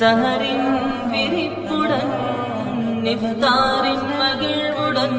സഹറിൻ വിരിപ്പുടൻ നിഫ്താറിൻ മകിഴ്വുടൻ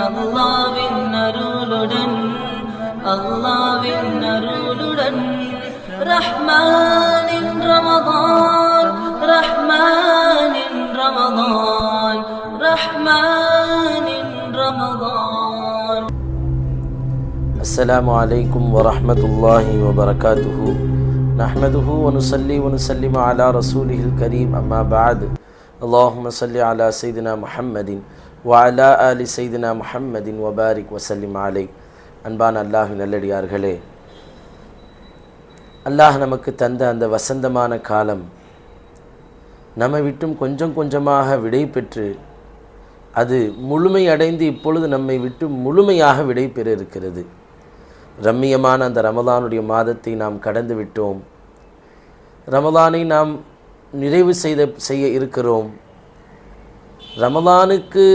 അള്ളാവിൻ അരുളുടൻ അള്ളാവിൻ അരുളുടൻ. റഹ്മാനിൻ റമദാൻ റഹ്മാനിൻ റമദാൻ റഹ്മാനിൻ റമദാൻ. അസ്സലാമു അലൈക്കും വറഹ്മത്തുള്ളാഹി വബറകാതുഹു. نحمده ونصلي ونسلم على رسوله الكريم أما بعد اللهم صل على سيدنا محمد وعلى آل سيدنا محمد وبارك وسلم عليه அன்பான அல்லாஹ் நல்லடியார்களே அல்லாஹ் நமக்கு தந்த அந்த வசந்தமான காலம் நம்மை விட்டும் கொஞ்சம் கொஞ்சமாக விடை பெற்று அது முழுமையடைந்து இப்பொழுது நம்மை விட்டு முழுமையாக விடை பெற இருக்கிறது ரம்மியமான அந்த ரமலானுடைய மாதத்தை நாம் கடந்து விட்டோம். ரமலானை நாம் நிறைவு செய்த செய்ய இருக்கிறோம். ரமலானுக்கு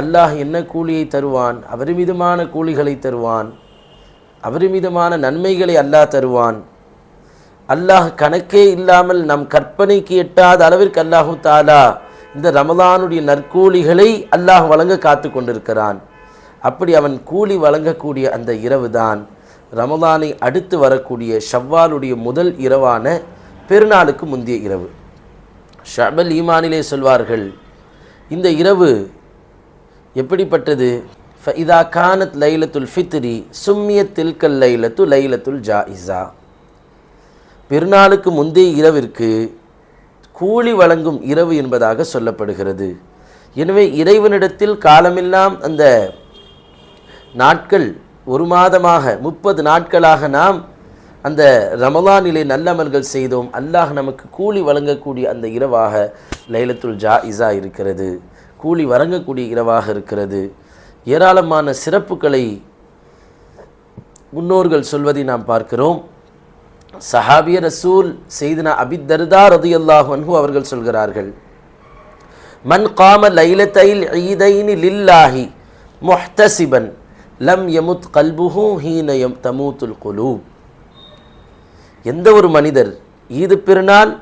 அல்லாஹ் என்ன கூலியை தருவான்? அபரிமிதமான கூலிகளை தருவான். அபரிமிதமான நன்மைகளை அல்லாஹ் தருவான். அல்லாஹ் கணக்கே இல்லாமல் நம் கற்பனைக்கு எட்டாத அளவிற்கு அல்லாஹு தாலா இந்த ரமலானுடைய நற்கூலிகளை அல்லாஹ் வழங்க காத்து கொண்டிருக்கிறான். அப்படி அவன் கூலி வழங்கக்கூடிய அந்த இரவு ரமதானை ரமலானை அடுத்து வரக்கூடிய ஷவ்வாலுடைய முதல் இரவான பெருநாளுக்கு முந்தைய இரவு. ஷபல் ஈமானிலே சொல்வார்கள் இந்த இரவு எப்படிப்பட்டது? இதா கானத் லைலத்துல் ஃபித்ரி சும்மிய தில்கல் லைலத்து லைலத்துல் ஜாயிஸா. பெருநாளுக்கு முந்தைய இரவிற்கு கூலி வழங்கும் இரவு என்பதாக சொல்லப்படுகிறது. எனவே இறைவனிடத்தில் காலமெல்லாம் அந்த நாட்கள் ஒரு மாதமாக முப்பது நாட்களாக நாம் அந்த ரமலானிலே நல்லமல்கள் செய்தோம். அல்லாஹ் நமக்கு கூலி வழங்கக்கூடிய அந்த இரவாக லைலத்துல் ஜா இசா இருக்கிறது. கூலி வழங்கக்கூடிய இரவாக இருக்கிறது. ஏராளமான சிறப்புகளை முன்னோர்கள் சொல்வதை நாம் பார்க்கிறோம். சஹாபிய ரசூல் செய்தினா அபித்தர்தா ரதியல்லாஹு அன்ஹு அவர்கள் சொல்கிறார்கள் மன் காம லைலத்தைல் ஈதைனி லில்லாஹி மொஹ்தசிபன் லம் யமுத் கல்புஹூ ஹீனயம் தமூத்துல் குலூப். எந்த ஒரு மனிதர் ஈது பெருநாள்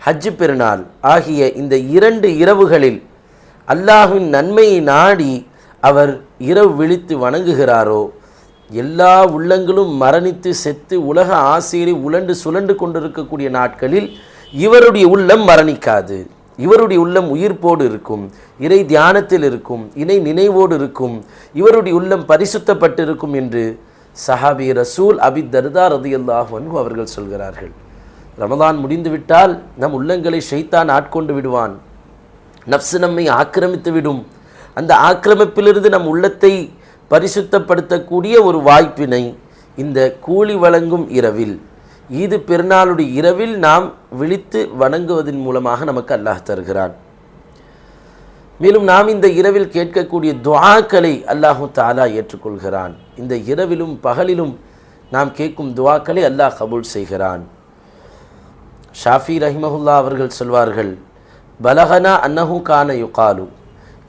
ஹஜ் பெருநாள் ஆகிய இந்த இரண்டு இரவுகளில் அல்லாஹின் நன்மையை நாடி அவர் இரவு விழித்து வணங்குகிறாரோ எல்லா உள்ளங்களும் மரணித்து செத்து உலக ஆசையை உலண்டு சுழண்டு கொண்டிருக்கக்கூடிய நாட்களில் இவருடைய உள்ளம் மரணிக்காது. இவருடைய உள்ளம் உயிர்ப்போடு இருக்கும் இறை தியானத்தில் இருக்கும் இணை நினைவோடு இருக்கும் இவருடைய உள்ளம் பரிசுத்தப்பட்டிருக்கும் என்று சஹாபி ரசூல் அபி தர்தா ரதியல்லாஹ் அவர்கள் சொல்கிறார்கள். ரமதான் முடிந்துவிட்டால் நம் உள்ளங்களை ஷைத்தான் ஆட்கொண்டு விடுவான். நப்சு நம்மை ஆக்கிரமித்து விடும். அந்த ஆக்கிரமிப்பிலிருந்து நம் உள்ளத்தை பரிசுத்தப்படுத்தக்கூடிய ஒரு வாய்ப்பினை இந்த கூலி வழங்கும் இரவில் ஈது பெருநாளுடைய இரவில் நாம் விழித்து வணங்குவதன் மூலமாக நமக்கு அல்லாஹ் தருகிறான். மேலும் நாம் இந்த இரவில் கேட்கக்கூடிய துவாக்களை அல்லாஹு தாலா ஏற்றுக்கொள்கிறான். இந்த இரவிலும் பகலிலும் நாம் கேட்கும் துவாக்களை அல்லாஹ் கபூல் செய்கிறான். ஷாஃபி ரஹிமஹுல்லா அவர்கள் சொல்வார்கள் பலகனா அன்னஹு கான யுகாலு.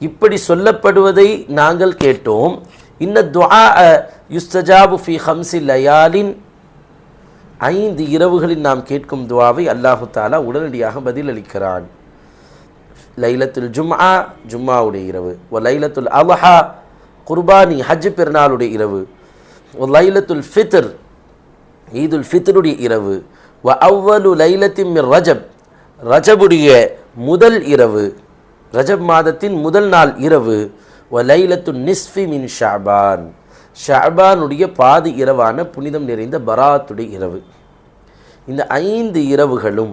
இப்படி சொல்லப்படுவதை நாங்கள் கேட்டோம். இன்ன துவா யுஸ்தஜாபு ஃபி ஹம்சி லயாலின் ஐந்து இரவுகளில் நாம் கேட்கும் துவாவை அல்லாஹு தாலா உடனடியாக பதிலளிக்கிறான். லைலத்துல் ஜும்ஆ ஜும்மாவுடைய இரவு. ஒ லைலத்துல் அலஹா குர்பானி ஹஜ் பெருநாளுடைய இரவு. ஒ லைலத்துல் ஃபித்ர் ஈதுல் ஃபித்ருடைய இரவு. வ அவ்வலு லைலத்தின் ரஜப் ரஜபுடைய முதல் இரவு. ரஜப் மாதத்தின் முதல் நாள் இரவு. ஒ லைலத்து நிஸ்ஃபி மின் ஷாபான். ஷாபானுடைய பாதி இரவான புனிதம் நிறைந்த பராத்துடைய இரவு. இந்த ஐந்து இரவுகளும்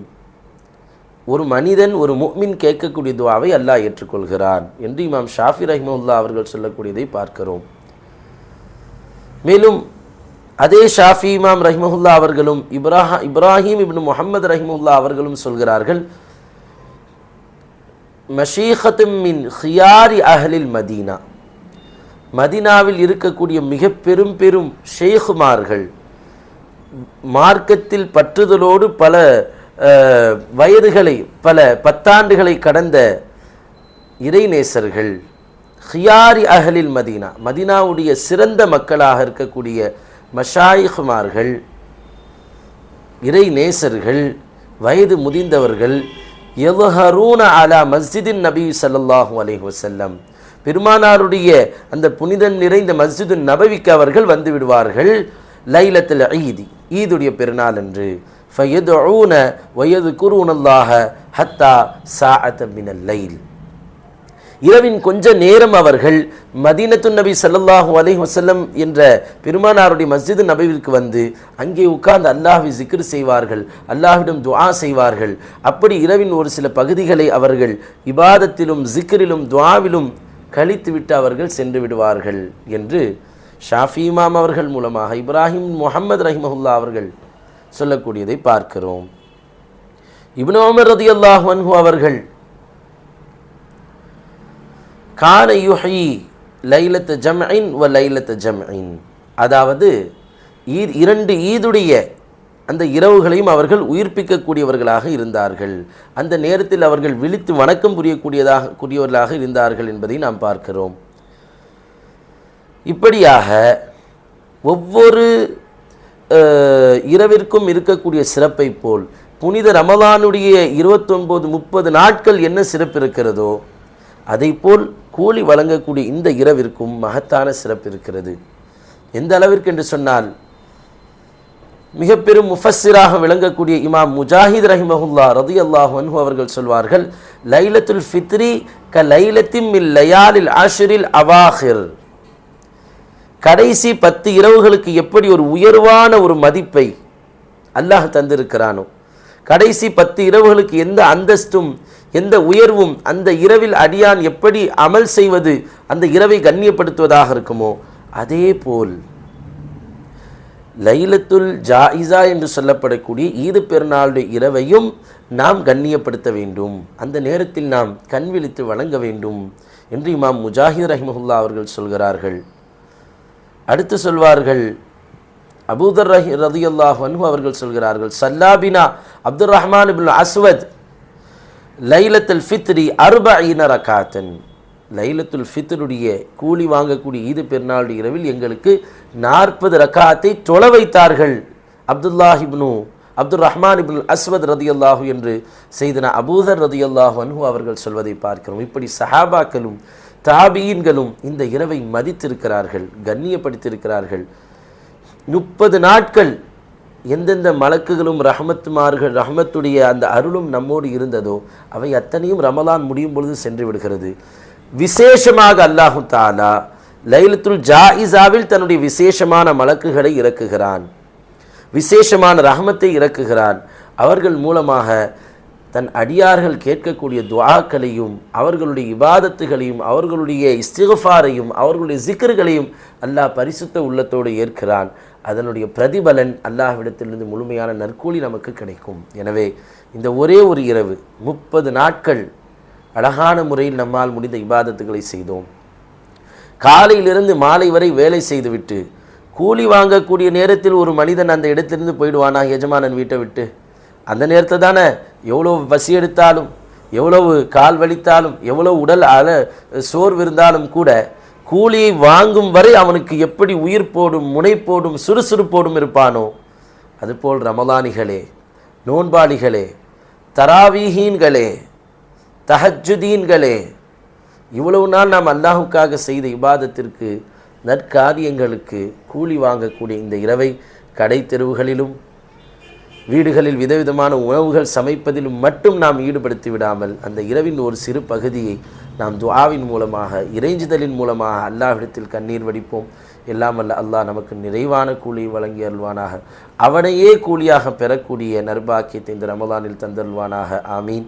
ஒரு மனிதன் ஒரு முக்மின் கேட்கக்கூடிய துவாவை அல்லாஹ் ஏற்றுக்கொள்கிறான் என்று இமாம் ஷாஃபி ரஹிமுல்லா அவர்கள் சொல்லக்கூடியதை பார்க்கிறோம். மேலும் அதே ஷாஃபி இமாம் ரஹிமஹுல்லா அவர்களும் இப்ராஹா இப்ராஹிம் இப்னு முகமது ரஹிமுல்லா அவர்களும் சொல்கிறார்கள் மஷீஹத்தும் மின் ஹியாரி அஹலில் மதீனா. மதீனாவில் இருக்கக்கூடிய மிக பெரும் பெரும் ஷேகுமார்கள் மார்க்கத்தில் பற்றுதலோடு பல வயதுகளை பல பத்தாண்டுகளை கடந்த இறைநேசர்கள் ஹியாரி அகலில் மதீனா மதீனாவுடைய சிறந்த மக்களாக இருக்கக்கூடிய மஷாயிகுமார்கள் இறைநேசர்கள் வயது முதிந்தவர்கள் எவஹரூன அலா மஸ்ஜிதின் நபி சல்லாஹூ அலி வசல்லம் பெருமானாருடைய அந்த புனிதன் நிறைந்த மஸ்ஜிது நபவிக்கு அவர்கள் வந்து விடுவார்கள். லைலத்தில் ஈதி ஈதுடைய பெருநாள் என்று வயது வயதுகுரூனல்லாஹ ஹத்தா சாஅத மினல் லைல். இரவின் கொஞ்ச நேரம் அவர்கள் மதீனத்து நபி சல்லாஹூ அலைஹி வசல்லம் என்ற பெருமானாருடைய மஸ்ஜிது நபிவிற்கு வந்து அங்கே உட்கார்ந்து அல்லாஹ்வை ஜிக்ரு செய்வார்கள் அல்லாஹ்விடம் துவா செய்வார்கள். அப்படி இரவின் ஒரு சில பகுதிகளை அவர்கள் இபாதத்திலும் ஜிக்ரிலும் துவாவிலும் கழித்துவிட்டு அவர்கள் சென்று விடுவார்கள் என்று ஷாஃபி இமாம் அவர்கள் மூலமாக இப்ராஹிம் முகமது ரஹிமஹுல்லா அவர்கள் சொல்லக்கூடியதை பார்க்கிறோம். இப்னு உமர் ரதியல்லாஹு அன்ஹு அவர்கள் கான யுஹி லைலத்த ஜம்இன் வ லைலத்த ஜம்இன். அதாவது ஈத் இரண்டு ஈதுடைய அந்த இரவுகளையும் அவர்கள் உயிர்ப்பிக்கக்கூடியவர்களாக இருந்தார்கள். அந்த நேரத்தில் அவர்கள் விழித்து வணக்கம் புரியக்கூடியதாக கூடியவர்களாக இருந்தார்கள் என்பதை நாம் பார்க்கிறோம். இப்படியாக ஒவ்வொரு இரவிற்கும் இருக்கக்கூடிய சிறப்பை போல் புனித ரமலானுடைய இருபத்தொன்பது முப்பது நாட்கள் என்ன சிறப்பு இருக்கிறதோ அதைப்போல் கூலி வழங்கக்கூடிய இந்த இரவிற்கும் மகத்தான சிறப்பு இருக்கிறது. எந்த அளவிற்கு என்று சொன்னால் மிக பெரும் முஃபஸ்ஸிராக விளங்கக்கூடிய இமாம் முஜாஹித் ரஹிமஹுல்லா ரதி அல்லாஹ் அன்ஹு அவர்கள் சொல்வார்கள் லைலத்துல் ஃபித்ரி க லைலத்திம் மில் லயாலில் ஆஷிரில் அவாஹிர். கடைசி பத்து இரவுகளுக்கு எப்படி ஒரு உயர்வான ஒரு மதிப்பை அல்லாஹ் தந்திருக்கிறானோ கடைசி பத்து இரவுகளுக்கு எந்த அந்தஸ்தும் எந்த உயர்வும் அந்த இரவில் அடியான் எப்படி அமல் செய்வது அந்த இரவை கண்ணியப்படுத்துவதாக இருக்குமோ அதே போல் லைலத்துல் ஜாயிசா என்று சொல்லப்படக்கூடிய ஈது பெருநாளுடைய இரவையும் நாம் கண்ணியப்படுத்த வேண்டும். அந்த நேரத்தில் நாம் கண் விழித்து வணங்க வேண்டும் என்று இமாம் முஜாஹித் ரஹிமஹுல்லா அவர்கள் சொல்கிறார்கள். அடுத்து சொல்வார்கள் அபூதர் ரஹி ரதியுல்லாஹ் அன்ஹு அவர்கள் சொல்கிறார்கள் சல்லாபினா அப்துல் ரஹ்மான் அஸ்வத் லைலத்தில் ஃபித்ரி அர்பஈன ரகாத்தன். லைலத்துல் ஃபித்தருடைய கூலி வாங்கக்கூடிய ஈது பெருநாளுடைய இரவில் எங்களுக்கு நாற்பது ரக்காத்தை தொலை வைத்தார்கள். அப்துல்லாஹிப்னு அப்துல் ரஹ்மான் இப்னு அஸ்வத் ரதியல்லாஹு என்று செய்தன அபூதர் ரதியல்லாஹு அன்ஹு அவர்கள் சொல்வதை பார்க்கிறோம். இப்படி சஹாபாக்களும் தாபீன்களும் இந்த இரவை மதித்திருக்கிறார்கள் கண்ணியப்படுத்தியிருக்கிறார்கள். முப்பது நாட்கள் எந்தெந்த மலக்குகளும் ரஹமத்துமார்கள் ரஹமத்துடைய அந்த அருளும் நம்மோடு இருந்ததோ அவை அத்தனையும் ரமலான் முடியும் பொழுது சென்று விடுகிறது. விசேஷமாக அல்லாஹு தாலா லைலத்துல் ஜாயிசாவில் தன்னுடைய விசேஷமான மலக்குகளை இறக்குகிறான். விசேஷமான ரஹமத்தை இறக்குகிறான். அவர்கள் மூலமாக தன் அடியார்கள் கேட்கக்கூடிய துவாக்களையும் அவர்களுடைய இபாதத்துகளையும் அவர்களுடைய இஸ்திகஃபாரையும் அவர்களுடைய சிக்கர்களையும் அல்லாஹ் பரிசுத்த உள்ளத்தோடு ஏற்கிறான். அதனுடைய பிரதிபலன் அல்லாஹ்விடத்திலிருந்து முழுமையான நற்கூலி நமக்கு கிடைக்கும். எனவே இந்த ஒரே ஒரு இரவு முப்பது நாட்கள் அழகான முறையில் நம்மால் முடிந்த இபாதத்துகளை செய்தோம். காலையிலிருந்து மாலை வரை வேலை செய்துவிட்டு கூலி வாங்கக்கூடிய நேரத்தில் ஒரு மனிதன் அந்த இடத்திலிருந்து போயிடுவானா எஜமானன் வீட்டை விட்டு? அந்த நேரத்தில் தானே எவ்வளோ பசி எடுத்தாலும் எவ்வளவு கால் வலித்தாலும் எவ்வளோ உடல் அல சோர்வு இருந்தாலும் கூட கூலியை வாங்கும் வரை அவனுக்கு எப்படி உயிர் போடும் முனைப்போடும் சுறுசுறுப்போடும் இருப்பானோ அதுபோல் ரமலானிகளே நோன்பாளிகளே தராவீகீன்களே தஹஜுதீன்களே இவ்வளவு நாள் நாம் அல்லாஹுக்காக செய்த இபாதத்திற்கு நற்காரியங்களுக்கு கூலி வாங்கக்கூடிய இந்த இரவை கடை தெருவுகளிலும் வீடுகளில் விதவிதமான உணவுகள் சமைப்பதிலும் மட்டும் நாம் ஈடுபடுத்தி விடாமல் அந்த இரவின் ஒரு சிறு பகுதியை நாம் துவாவின் மூலமாக இறைஞ்சுதலின் மூலமாக அல்லாஹிடத்தில் கண்ணீர் வடிப்போம். எல்லாம் அல்ல அல்லாஹ் நமக்கு நிறைவான கூலி வழங்கி அருள்வானாக. அவனையே கூலியாக பெறக்கூடிய நர்பாக்கியத்தை இந்த ரமலானில் தந்தருள்வானாக. ஆமீன்.